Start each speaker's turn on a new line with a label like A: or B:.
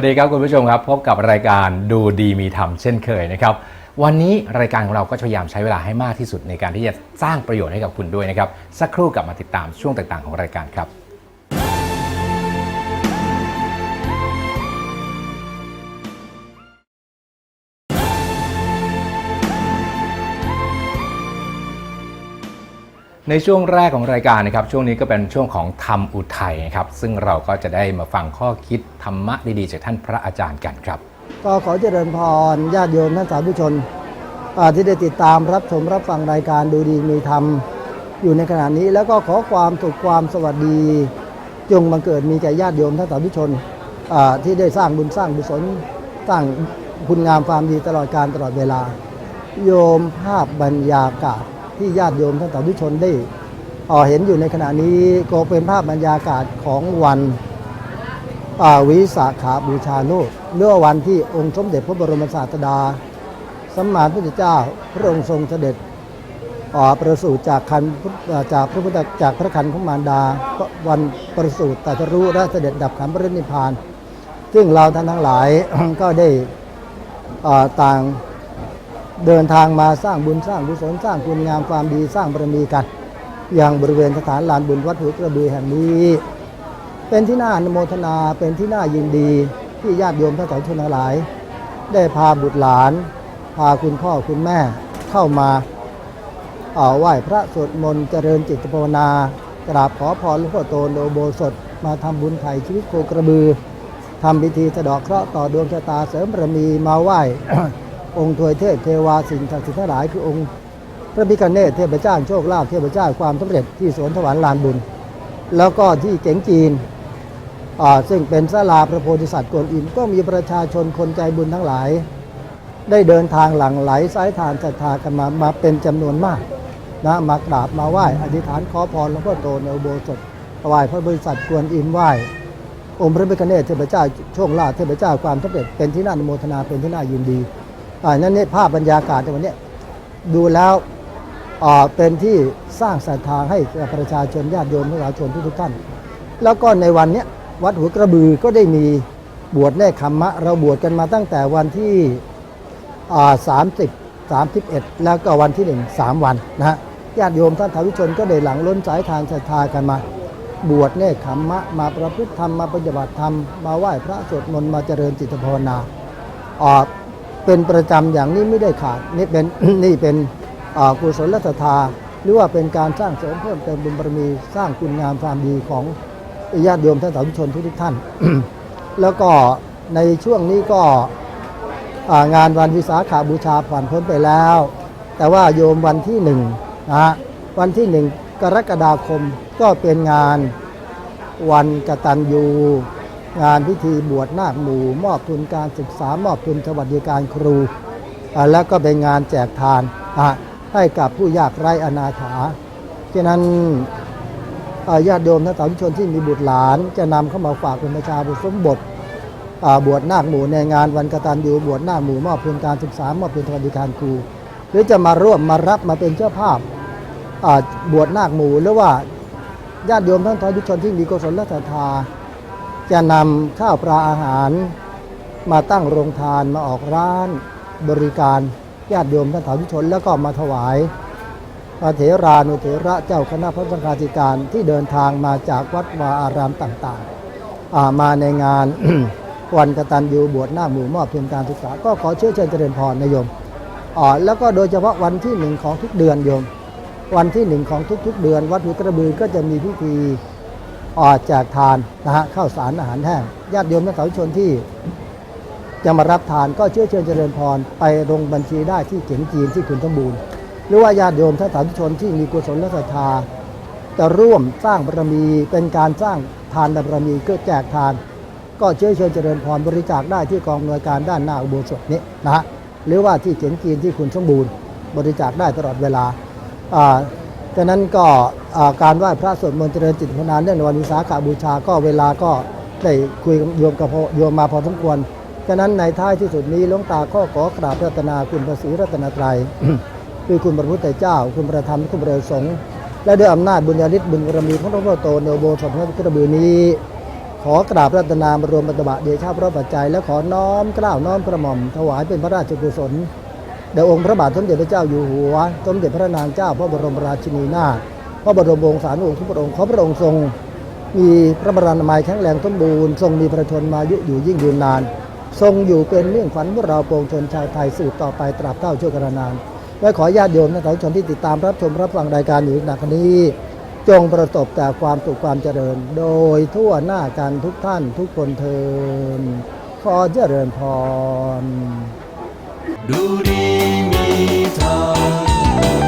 A: วัสดีครับคุณผู้ชมครับ พบกับรายการดูดีมีธรรมเช่นเคยนะครับ วันนี้รายการของเราก็จะพยายามใช้เวลาให้มากที่สุดในการที่จะสร้างประโยชน์ให้กับคุณด้วยนะครับ สักครู่กลับมาติดตามช่วงต่างๆ ของรายการครับ ในช่วงแรกของรายการนะครับ ช่วงนี้ก็เป็นช่วงของธรรมอุทัยนะครับ ซึ่งเราก็จะได้มาฟังข้อคิดธรรมะดีๆจากท่านพระอาจารย์กันครับ
B: ก็ขอเจริญพรญาติโยมท่านสาธุชนที่ได้ติดตามรับชมรับฟังรายการดูดีมีธรรมอยู่ในขณะนี้ แล้วก็ขอความสุขความสวัสดี จงบังเกิดมีแก่ญาติโยมท่านสาธุชนที่ได้สร้างบุญสร้างกุญศลสร้างคุณงามความดีตลอดการตลอดเวลา โยมภาพบรรยากาศ ที่ญาติโยมท่านสาธุชนได้เห็นอยู่ในขณะนี้ก็เป็นภาพบรรยากาศของวันวิสาขาบูชาโลกเมื่อวันที่องค์สมเด็จพระบรมศาสดาสัมมาพุทธเจ้าพระองค์ทรงเสด็จอ่าประสูติจากคันจากพระพุทธจากพระคันของมารดาวันประสูติตรัสรู้และเสด็จดับขันพระนิพพาน ซึ่งเราท่านทั้งหลายก็ได้ต่าง เดินทางมาสร้างบุญสร้างกุศลสร้างคุณงามความดีสร้างบารมีกัน อย่างบริเวณสถานลานบุญวัดหัวกระบือแห่งนี้ เป็นที่น่าอนุโมทนาเป็นที่น่ายินดีที่ญาติโยมท่านสาธุชนหลาย ได้พาบุตรหลาน พาคุณพ่อคุณแม่เข้ามาเอาไหว้พระสวดมนต์เจริญจิตภาวนากราบขอพรหลวงพ่อโตโนโบสถมาทำบุญไถ่ชีวิตโคกระบือทำพิธีสะดอกเคราะห์ต่อดวงชะตาเสริมบารมีมาไหว้ องค์ถวยเทพเทวาสิ่งศักดิ์สิทธิ์ทั้งหลายคือองค์ พระพิฆเนศเทพเจ้าโชคลาภเทพเจ้าความสำเร็จที่สวนถวายลานบุญ แล้วก็ที่เก๋งจีนซึ่งเป็นศาลาพระโพธิสัตว์กวนอิมก็มีประชาชนคนใจบุญทั้งหลาย ได้เดินทางหลั่งไหลสายทานศรัทธากันมามาเป็นจำนวนมากนะมากราบมาไหว้อธิษฐานขอพรหลวงพ่อโตในอุโบสถถวายพระบริษัทกวนอิมไหว้องค์พระพิฆเนศเทพเจ้าโชคลาภเทพเจ้าความสำเร็จเป็นที่น่าอนุโมทนาเป็นที่น่ายินดี อ่านั่นนี่ภาพบรรยากาศในวันนี้ดูแล้วเป็นที่สร้างศรัทธาให้ประชาชนญาติโยมประชาชนทุกท่าน แล้วก็ในวันนี้วัดหัวกระบือก็ได้มีบวชแน่คำมะ เราบวชกันมาตั้งแต่วันที่สามสิบสามสิบเอ็ดแล้วก็วันที่หนึ่งสามวันนะฮะญาติโยมท่านทาวิชนก็ได้หลังล้นสายทานศรัทธากันมา บวชเนคขมมะ มาประพฤติธรรมมาปฏิบัติธรรม มาไหว้พระสวดมนต์มาเจริญจิตภาวนาอ่า เป็นประจำอย่างนี้ไม่ได้ขาดนี่เป็นนี่เป็นกุศลศรัทธาหรือว่าเป็นการสร้างเสริมเพิ่มเติมบุญบารมีสร้างคุณงามความดีของญาติโยมท่านสาธุชนทุกท่าน แล้วก็ในช่วงนี้ก็งานวันวิสาขาบูชาผ่านพ้นไปแล้ว แต่ว่าโยมวันที่หนึ่งนะฮะวันที่หนึ่งกรกฎาคมก็เป็นงานวันกตัญญู งานพิธีบวชนาคหมู่ มอบทุนการศึกษามอบทุนสวัสดิการครู แล้วก็เป็นงานแจกทานให้กับผู้ยากไร้อนาถาฉะนั้นญาติโยมและสาธุชนที่มีบุตรหลาน จะนำเข้ามาฝากเป็นประชาบุสมบทบวชนาคหมู่ในงานวันกตัญญูบวชนาคหมู่มอบทุนการศึกษามอบทุนสวัสดิการครู หรือจะมาร่วมมารับมาเป็นเจ้าภาพอ่าบวชนาคหมู่หรือว่าญาติโยมทั้งสาธุชนที่มีกุศลและศรัทธา จะนำข้าวปลาอาหาร มาตั้งโรงทานมาออกร้านบริการญาติโยมท่านสาธุชน แล้วก็มาถวายพระเถรานุเถระเจ้าคณะพระสังฆาธิการที่เดินทางมาจากวัดวาอารามต่างๆ มาในงานวันกตัญญูบวชหน้าหมู่มอบทุนการศึกษา ก็ขอเชื้อเชิญเจริญพรนายโยมอ่าแล้วก็โดยเฉพาะวันที่หนึ่งของทุกเดือนโยม วันที่หนึ่งของทุกๆ เดือน วัดหุกระบือก็จะมีพิธี อ่าแจกทานนะฮะข้าวสารอาหารแห้งญาติโยมและสาธุชนที่ จะมารับทานก็เชื่อเชิญเจริญพรไปลงบัญชีได้ที่เขียงจีนที่ขุนสมบูรณ์หรือว่าญาติโยมท่านสาธุชนที่มีกุศลและศรัทธาจะร่วมสร้างบารมีเป็นการสร้างทานบารมีก็แจกทาน ก็เชิญเชิญเจริญพรบริจาคได้ที่กองอำนวยการด้านหน้าอุโบสถนี้นะฮะหรือว่าที่เขียงจีนที่คุณสมบูรณ์ บริจาคได้ตลอดเวลา อ่าฉะนั้นก็การไหว้พระสวดมนต์เจริญจิตภาวนาเนื่องในวันวิสาขบูชาก็เวลาก็ได้คุยกับโยมกับพ่อโยมมาพอสมควรฉะนั้นในท้ายที่สุดนี้หลวงตาก็ขอกราบรัตนาคุณพระศรีรัตนตรัยคือคุณพระพุทธเจ้า คุณพระธรรมคุณพระสงฆ์และด้วยอำนาจบุญญาฤทธิ์บุญบารมีของหลวงพ่อโตในโบสถพระกระบือนี้ ขอกราบรัตนามารวมบัตบะเดชะพระปัจจัย และขอน้อมกล้าวน้อมกระหม่อมถวายเป็นพระราชกุศล แด่องค์พระบาทสมเด็จพระเจ้าอยู่หัว สมเด็จพระนางเจ้าพระบรมราชินีนาถพระบรมวงศานุวงศ์ทุกพระองค์ขอพระองค์ทรง มีพระบรนามัยแข็งแรงสมบูรณ์ทรงมีพระชนมายุอยู่ยิ่งยืนนาน ทรงอยู่เป็นเรื่องฝันพวกเราปวงชนชาวไทยสืบต่อไปตราบเท่าชั่วกระนานและขอญาติโยมและสาธุชนที่ติดตามรับชมรับฟังรายการอยู่ในขณะนี้ จงประสบแต่ความสุขความเจริญ โดยทั่วหน้ากันทุกท่านทุกคนเทินขอเจริญพร
C: ดูดีมีธรรม